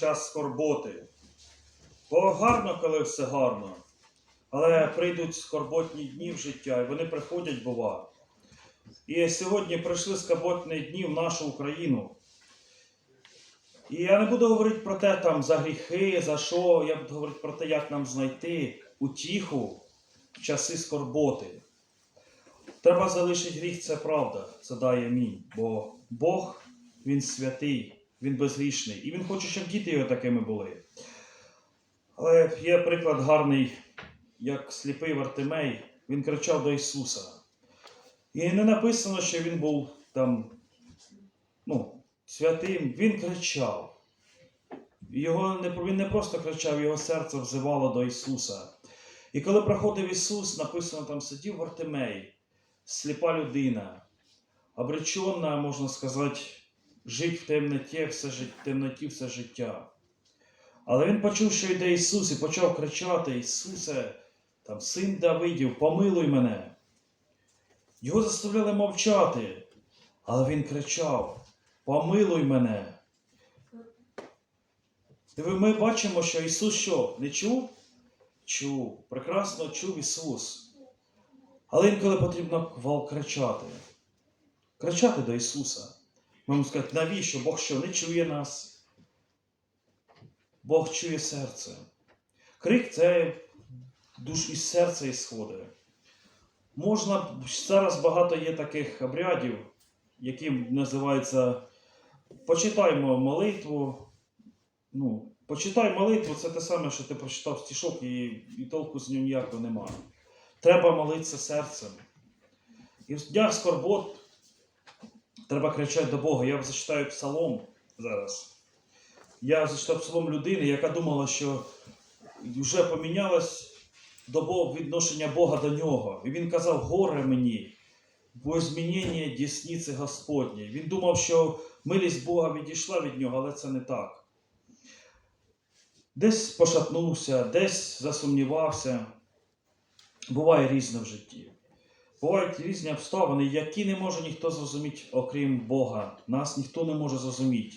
час скорботи. Бо гарно, коли все гарно. Але прийдуть скорботні дні в життя, і вони приходять, бува. І сьогодні прийшли скорботні дні в нашу Україну. І я не буду говорити про те, там, за гріхи, за що, я буду говорити про те, як нам знайти утіху в часи скорботи. Треба залишити гріх, це правда, це дає мій. Бо Бог, Він святий, Він безгрішний. І Він хоче, щоб діти його такими були. Але є приклад гарний, як сліпий Вартимей, він кричав до Ісуса. І не написано, що він був там ну, святим, він кричав. Його не, він не просто кричав, його серце взивало до Ісуса. І коли проходив Ісус, написано, там сидів Вартимей, сліпа людина, обречена, можна сказати, жити в темноті все, жит- темноті все життя. Але він почув, що йде Ісус, і почав кричати: Ісусе, там, син Давидів, помилуй мене. Його заставляли мовчати, але він кричав: Помилуй мене. І ви- ми бачимо, що Ісус що, не чув? Чув, прекрасно чув Ісус. Але інколи потрібно кричати. Кричати до Ісуса. Ми можемо сказати, навіщо? Бог що не чує нас? Бог чує серце. Крик це душ із серця ісходить. Можна зараз багато є таких обрядів, які називаються почитаймо молитву. Ну, почитай молитву, це те саме, що ти прочитав стішок і, і толку з нього ніякого немає. Треба молитися серцем. І в днях скорбот треба кричати до Бога. Я зачитаю псалом зараз. Я зачитав псалом людини, яка думала, що вже помінялось до відношення Бога до нього. І він казав: горе мені, бо змінення дісниці Господні. Він думав, що милість Бога відійшла від нього, але це не так. Десь пошатнувся, десь засумнівався. Буває різне в житті. Бувають різні обставини, які не може ніхто зрозуміти, окрім Бога. Нас ніхто не може зрозуміти.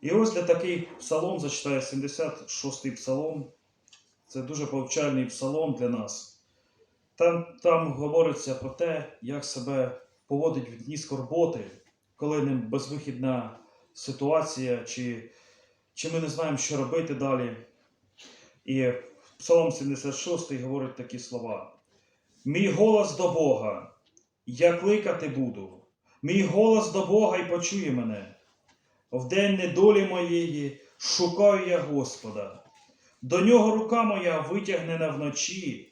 І ось для такий псалом зачитає 76-й псалом. Це дуже повчальний псалом для нас. Там, там говориться про те, як себе поводить в дні скорботи, коли ним безвихідна ситуація, чи, чи ми не знаємо, що робити далі. І Псалом 76 говорить такі слова: Мій голос до Бога, я кликати буду, мій голос до Бога і почує мене. В день недолі моєї шукаю я Господа. До нього рука моя витягнена вночі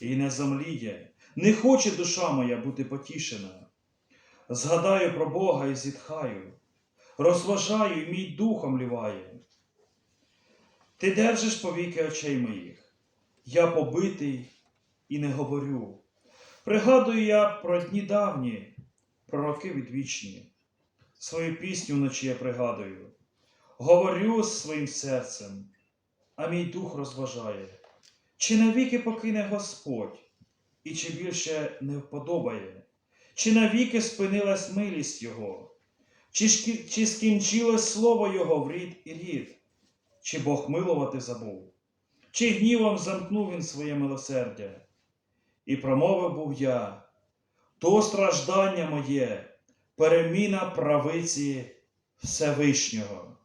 і не замліє. Не хоче душа моя бути потішена. Згадаю про Бога і зітхаю, розважаю, і мій духом ліває. Ти держиш повіки очей моїх, я побитий і не говорю. Пригадую я про дні давні, про роки відвічні. Свою пісню вночі я пригадую. Говорю з своїм серцем, а мій дух розважає. Чи навіки покине Господь, і чи більше не вподобає? Чи навіки спинилась милість Його? Чи, шкі- чи скінчилось слово Його в рід і рід? Чи Бог милувати забув? Чи гнівом замкнув він своє милосердя? І промовив був я, то страждання моє, переміна правиці Всевишнього.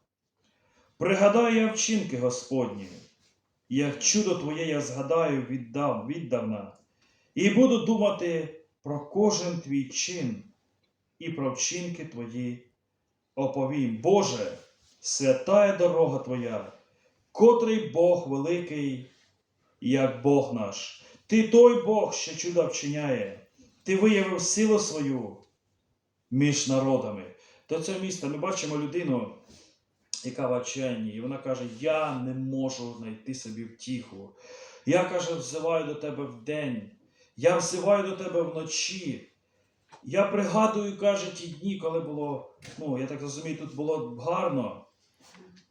Пригадаю я вчинки Господні, як чудо Твоє я згадаю віддав, віддавна, і буду думати про кожен твій чин і про вчинки Твої оповім. Боже, святая дорога Твоя, котрий Бог великий, як Бог наш. Ти той Бог, що чудо вчиняє, ти виявив силу свою між народами. До цього міста ми бачимо людину, яка в отчаянні, і вона каже: Я не можу знайти собі втіху. Я каже, взиваю до тебе вдень, я взиваю до тебе вночі. Я пригадую, каже, ті дні, коли було, ну, я так розумію, тут було гарно.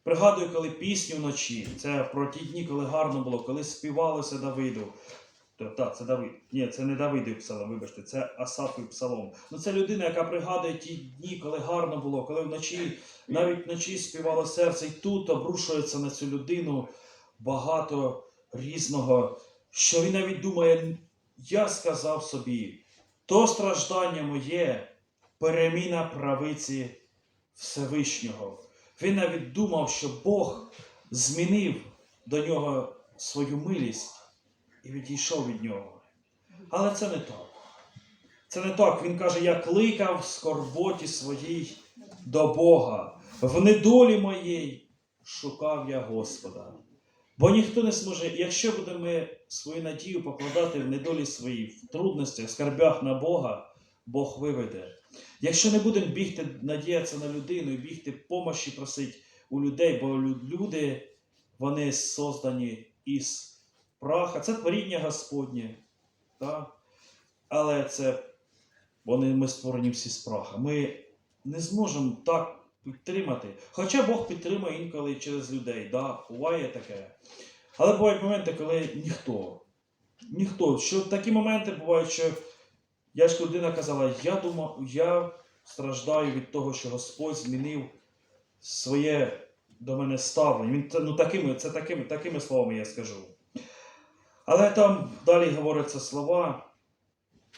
Пригадую, коли пісню вночі, це про ті дні, коли гарно було, коли співалося Давиду. То, так, це Давид. Ні, це не Давидів псалом, вибачте, це Асафів псалом. Ну це людина, яка пригадує ті дні, коли гарно було, коли вночі, навіть вночі співало серце, і тут обрушується на цю людину багато різного, що він навіть думає, я сказав собі, то страждання моє, переміна правиці Всевишнього. Він навіть думав, що Бог змінив до нього свою милість і відійшов від нього. Але це не так. Це не так. Він каже: я кликав в скорботі своїй до Бога. В недолі моїй шукав я Господа. Бо ніхто не зможе, якщо будемо свою надію покладати в недолі своїй, в трудностях, скарбях на Бога, Бог виведе. Якщо не будемо бігти, надіятися на людину і бігти помощі просити у людей, бо люди, вони создані із праха. Це творіння Господнє. Так? Але це вони, ми створені всі з праха. Ми не зможемо так підтримати. Хоча Бог підтримує інколи через людей. Да? Буває таке. Але бувають моменти, коли ніхто. Ніхто. Що такі моменти бувають, що я ж людина казала, я думав, я страждаю від того, що Господь змінив своє до мене ставлення. Він ну, такими, це такими, такими словами я скажу. Але там далі говоряться слова,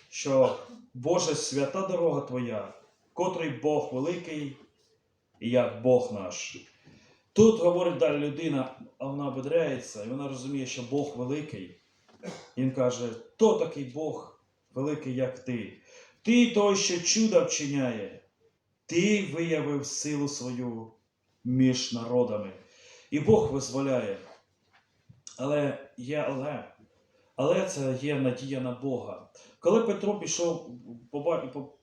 що Боже, свята дорога Твоя, котрий Бог великий, і як Бог наш. Тут говорить далі людина, а вона ободряється, і вона розуміє, що Бог великий. Він каже: то такий Бог великий, як ти. Ти той, що чуда вчиняє, ти виявив силу свою між народами. І Бог визволяє. Але є але. Але це є надія на Бога. Коли Петро пішов,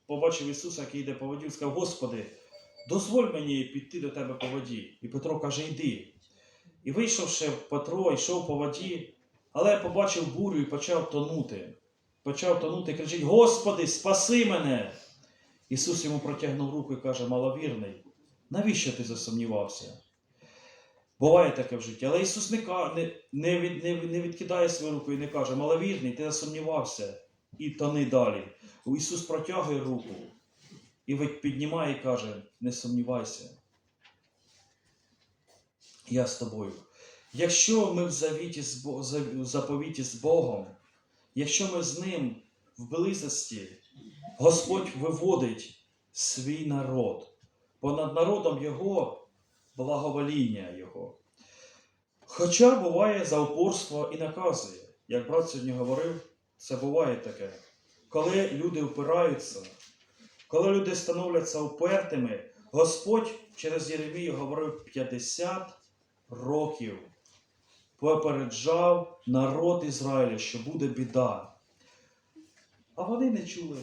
побачив Ісуса, який йде по воді, сказав: Господи, дозволь мені піти до тебе по воді. І Петро каже: Йди. І вийшовши, Петро йшов по воді, але побачив бурю і почав тонути. Почав тонути і кричить: Господи, спаси мене! Ісус йому протягнув руку і каже: Маловірний, навіщо ти засумнівався? Буває таке в житті. Але Ісус не, не, не, від, не, не відкидає свою руку і не каже, маловірний, ти засумнівався, і тони далі. Ісус протягує руку і піднімає і каже, не сумнівайся. Я з тобою. Якщо ми в завіті з, Бо- заповіті з Богом, якщо ми з Ним в близості, Господь виводить свій народ. Понад народом Його благовоління Його. Хоча буває за упорство і наказує. Як брат сьогодні говорив, це буває таке. Коли люди впираються, коли люди становляться упертими, Господь через Єремію говорив 50 років. Попереджав народ Ізраїля, що буде біда. А вони не чули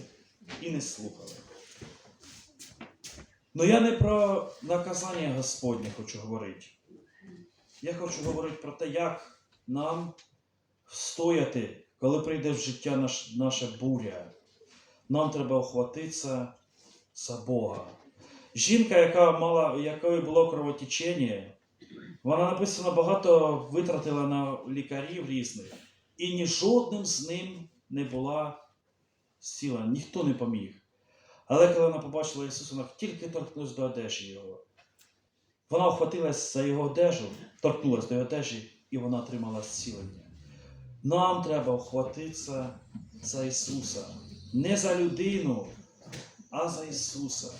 і не слухали. Ну я не про наказання Господнє хочу говорити. Я хочу говорити про те, як нам встояти, коли прийде в життя наш, наша буря. Нам треба охватитися за Бога. Жінка, яка мала, якої було кровотечення, вона написано багато витратила на лікарів різних, і ні жодним з ним не була зцілена, ніхто не поміг. Але коли вона побачила Ісуса, вона тільки торкнулася до одежі Його. Вона охватилась за його одежу, торкнулася до його одежі, і вона отримала зцілення. Нам треба охватитися за Ісуса. Не за людину, а за Ісуса.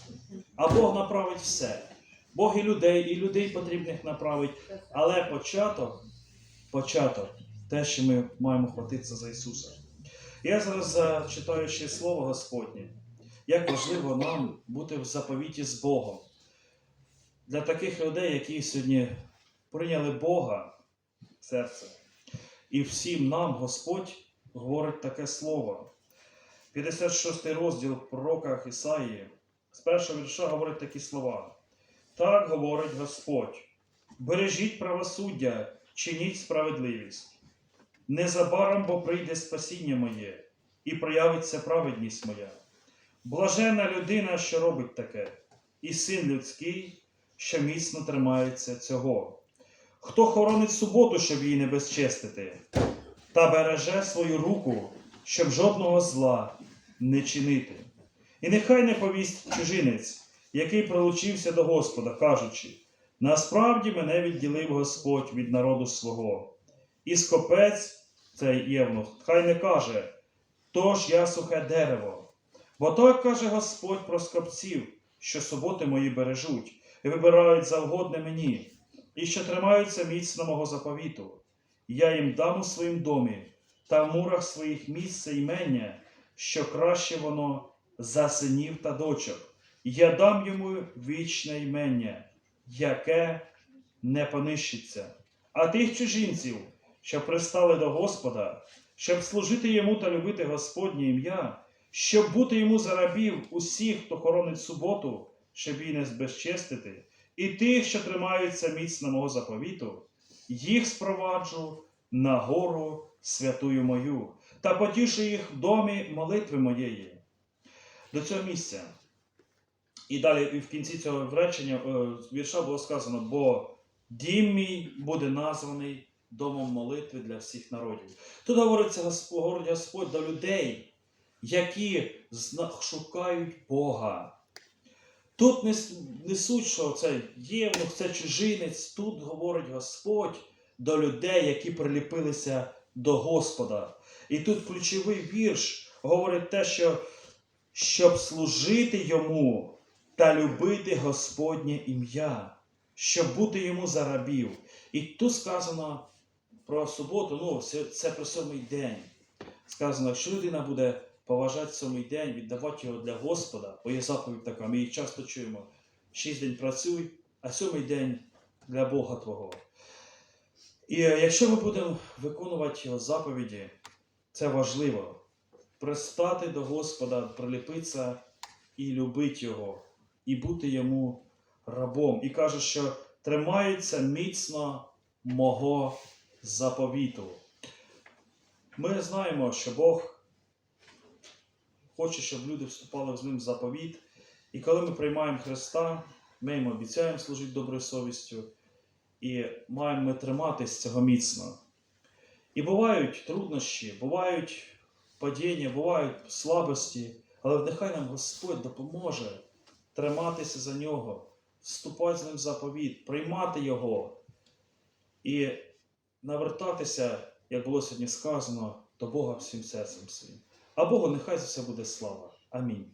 А Бог направить все. Бог і людей, і людей потрібних направить. Але початок, початок, те, що ми маємо хватитися за Ісуса. Я зараз зачитаю ще слово Господнє. Як важливо нам бути в заповіті з Богом. Для таких людей, які сьогодні прийняли Бога в серце. І всім нам Господь говорить таке слово. 56 розділ в пророках Ісаїї. З першого вірша говорить такі слова. Так говорить Господь: бережіть правосуддя, чиніть справедливість. Незабаром бо прийде спасіння моє, і проявиться праведність моя. Блажена людина, що робить таке, і син людський, що міцно тримається цього. Хто хоронить суботу, щоб її не безчестити, та береже свою руку, щоб жодного зла не чинити. І нехай не повість чужинець, який прилучився до Господа, кажучи: насправді мене відділив Господь від народу свого. І скопець, цей євнух, хай не каже, тож я сухе дерево. Бо так каже Господь про скопців, що суботи мої бережуть, і вибирають завгодне мені, і що тримаються міцно мого заповіту. Я їм дам у своїм домі та в мурах своїх місце імення, що краще воно за синів та дочок. Я дам йому вічне імення, яке не понищиться. А тих чужинців, що пристали до Господа, щоб служити йому та любити Господнє ім'я, щоб бути йому за рабів усіх, хто хоронить суботу, щоб її не збезчестити, і тих, що тримаються міцно мого заповіту, їх спроваджу на гору святую мою, та потішу їх в домі молитви моєї. До цього місця. І далі і в кінці цього речення е, вірша було сказано, бо дім мій буде названий домом молитви для всіх народів. Тут говориться Господь, Господь до людей, які шукають Бога. Тут не, с- не суть, що це євнух, це чужинець. Тут говорить Господь до людей, які приліпилися до Господа. І тут ключовий вірш говорить те, що щоб служити йому та любити Господнє ім'я, щоб бути йому за рабів. І тут сказано про суботу, ну, це, про сьомий день. Сказано, якщо людина буде поважати сьомий день, віддавати його для Господа, бо є заповідь така, ми її часто чуємо. Шість день працюй, а сьомий день для Бога Твого. І е, якщо ми будемо виконувати його заповіді, це важливо. Пристати до Господа, приліпитися і любити Його, і бути йому рабом. І каже, що тримаються міцно мого заповіту. Ми знаємо, що Бог хоче, щоб люди вступали з ним в заповіт. І коли ми приймаємо Христа, ми їм обіцяємо служити доброю совістю, і маємо ми триматись цього міцно. І бувають труднощі, бувають падіння, бувають слабості, але нехай нам Господь допоможе триматися за нього, вступати з ним в заповіт, приймати його і навертатися, як було сьогодні сказано, до Бога всім серцем своїм. А Богу нехай за все буде слава. Амінь.